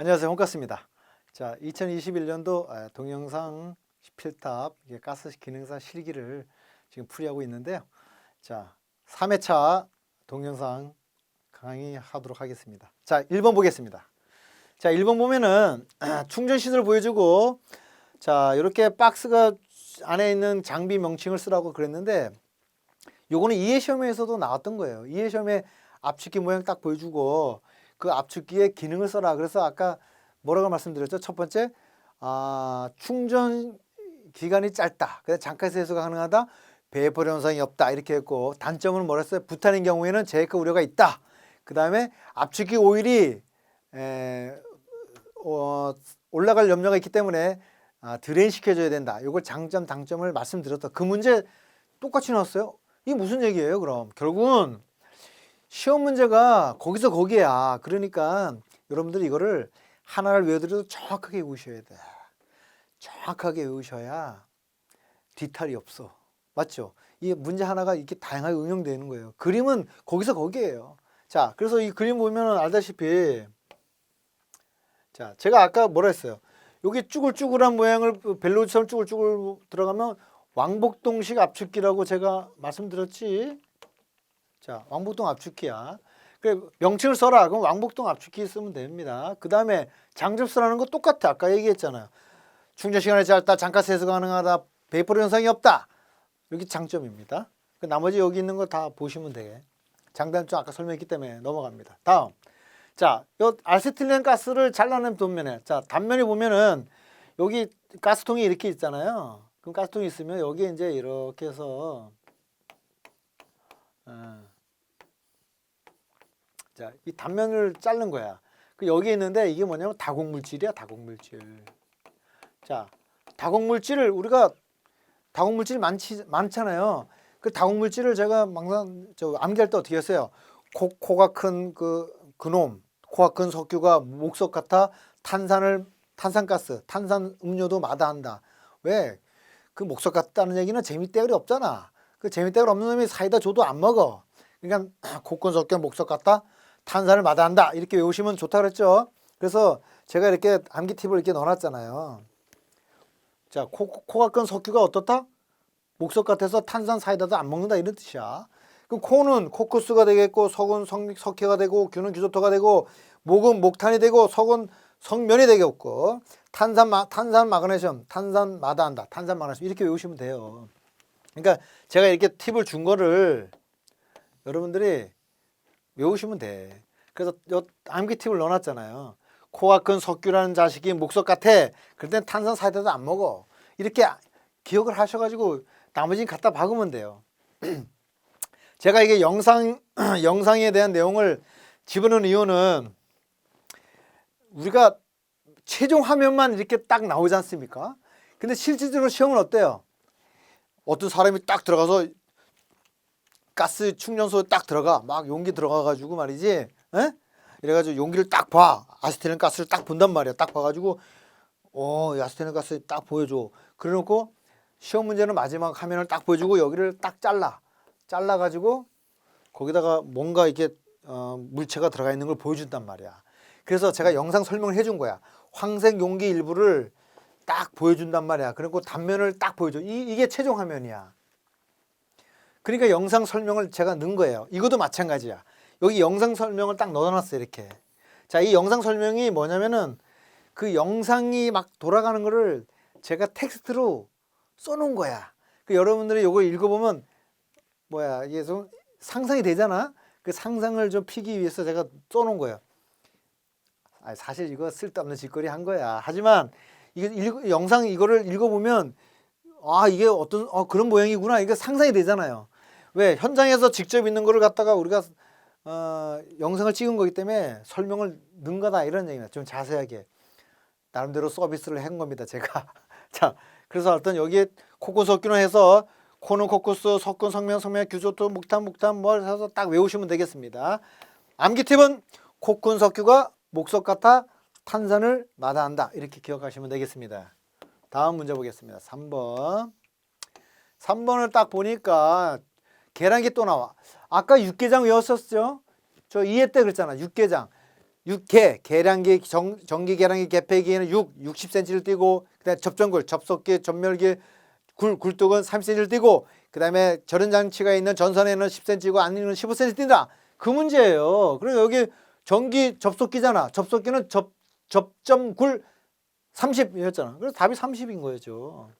안녕하세요. 홍가스입니다. 자, 2021년도 아, 동영상 필탑 가스 기능사 실기를 지금 풀이하고 있는데요. 자, 3회차 동영상 강의하도록 하겠습니다. 자, 1번 보겠습니다. 자, 1번 보면은 충전 시설 보여주고 자, 이렇게 박스가 안에 있는 장비 명칭을 쓰라고 그랬는데 요거는 이해 시험에서도 나왔던 거예요. 이해 시험에 압축기 모양 딱 보여주고 그 압축기의 기능을 써라. 그래서 아까 뭐라고 말씀드렸죠? 첫 번째, 아, 충전 기간이 짧다. 그래서 잠깐 세수가 가능하다. 배포 현상이 없다. 이렇게 했고 단점은 뭐랬어요? 부탄인 경우에는 제이크 우려가 있다. 그 다음에 압축기 오일이 에, 어, 올라갈 염려가 있기 때문에 아, 드레인 시켜줘야 된다. 이걸 장점, 당점을 말씀드렸다. 그 문제 똑같이 나왔어요. 이게 무슨 얘기예요? 그럼 결국은 시험 문제가 거기서 거기야. 그러니까 여러분들이 이거를 하나를 외워드려도 정확하게 외우셔야 돼. 정확하게 외우셔야 뒤탈이 없어. 맞죠? 이 문제 하나가 이렇게 다양하게 응용되는 거예요. 그림은 거기서 거기에요. 자, 그래서 이 그림 보면 알다시피 자, 제가 아까 뭐라 했어요? 여기 쭈글쭈글한 모양을 벨로처럼 쭈글쭈글 들어가면 왕복동식 압축기라고 제가 말씀드렸지. 자, 왕복동 압축기야. 그래 명칭을 써라. 그럼 왕복동 압축기 쓰면 됩니다. 그 다음에 장접수라는 거 똑같아. 아까 얘기했잖아요. 충전 시간이 짧다, 잠깐 세수 가능하다, 베이퍼 현상이 없다. 여기 장점입니다. 그 나머지 여기 있는 거 다 보시면 돼. 장단점 아까 설명했기 때문에 넘어갑니다. 다음. 자, 요 아세틸렌 가스를 잘라낸 단면에 자, 단면에 보면은 여기 가스통이 이렇게 있잖아요. 그럼 가스통이 있으면 여기 이제 이렇게 해서 어, 자, 이 단면을 자른 거야. 그 여기 있는데 이게 뭐냐면 다공물질이야, 다공물질. 자, 다공물질을 우리가 다공물질 많지 많잖아요. 그 다공물질을 제가 막상 저 암기할 때 어떻게 했어요? 코, 코가 큰 그 그놈, 코가 큰 석유가 목석 같아 탄산을 탄산가스, 탄산 음료도 마다한다. 왜? 그 목석 같다는 얘기는 재미떼거리 없잖아. 그 재미떼거리 없는 놈이 사이다 줘도 안 먹어. 그러니까 석유 목석 같다. 탄산을 마다한다. 이렇게 외우시면 좋다 그랬죠. 그래서 제가 이렇게 암기 팁을 이렇게 넣어놨잖아요. 자, 코, 코가 큰 석유가 어떻다? 목석 같아서 탄산 사이다도 안 먹는다 이런 뜻이야. 그럼 코는 코쿠스가 되겠고 석은 석, 석회가 되고 균은 규조토가 되고 목은 목탄이 되고 석은 석면이 되겠고 탄산 마, 탄산 마그네슘 탄산 마다한다 탄산 마그네슘 이렇게 외우시면 돼요. 그러니까 제가 이렇게 팁을 준 거를 여러분들이 외우시면 돼. 그래서 요 암기 팁을 넣어놨잖아요. 코가 큰 석유라는 자식이 목석 같아. 그럴 땐 탄산 사이다도 안 먹어. 이렇게 기억을 하셔가지고 나머지는 갖다 박으면 돼요. 제가 이게 영상 영상에 대한 내용을 집어넣은 이유는 우리가 최종 화면만 이렇게 딱 나오지 않습니까? 근데 실질적으로 시험은 어때요? 어떤 사람이 딱 들어가서 가스 충전소에 딱 들어가. 막 용기 들어가 가지고 말이지 에? 이래가지고 용기를 딱 봐. 아스테는 가스를 딱 본단 말이야. 딱 봐가지고 어 아스테는 가스 딱 보여줘. 그래놓고 시험 문제는 마지막 화면을 딱 보여주고 여기를 딱 잘라. 잘라 가지고 거기다가 뭔가 이렇게 어, 물체가 들어가 있는 걸 보여준단 말이야. 그래서 제가 영상 설명을 해준 거야. 황색 용기 일부를 딱 보여준단 말이야 그리고 단면을 딱 보여줘 이, 이게 최종 화면이야 그러니까 영상 설명을 제가 넣은 거예요. 이것도 마찬가지야. 여기 영상 설명을 딱 넣어놨어요. 이렇게. 자, 이 영상 설명이 뭐냐면은 그 영상이 막 돌아가는 거를 제가 텍스트로 써놓은 거야. 그 여러분들이 이거 읽어보면 뭐야 이게 좀 상상이 되잖아. 그 상상을 좀 피기 위해서 제가 써놓은 거예요. 아, 사실 이거 쓸데없는 짓거리 한 거야. 하지만 이거 읽, 영상 이거를 읽어보면 아 이게 어떤 어, 그런 모양이구나. 이게 상상이 되잖아요. 왜 현장에서 직접 있는 거를 갖다가 우리가 어, 영상을 찍은 거기 때문에 설명을 거다 이런 얘기입니다. 좀 자세하게 나름대로 서비스를 한 겁니다. 제가 자 그래서 어떤 여기에 코코 석균을 해서 코는 코코스 석근 성면 성면 규조토 목탄 목탄 뭘 해서 딱 외우시면 되겠습니다. 암기 팁은 코쿤 석유가 목석 같아 탄산을 마다한다 이렇게 기억하시면 되겠습니다. 다음 문제 보겠습니다. 3번. 3번을 딱 보니까 계란기 또 나와. 아까 육개장 외웠었죠? 저 2회 때 그랬잖아. 육개장. 육개 계량기 정, 전기 계량기 개폐기에는 6 60cm를 띄고 그다음에 접전굴 접속기 전멸기 굴 굴뚝은 30cm를 띄고 그다음에 절연 장치가 있는 전선에는 10cm고 안에는 15cm 띈다. 그 문제예요. 그리고 여기 전기 접속기잖아. 접속기는 접 접점 굴 30이었잖아. 그래서 답이 30인 거죠.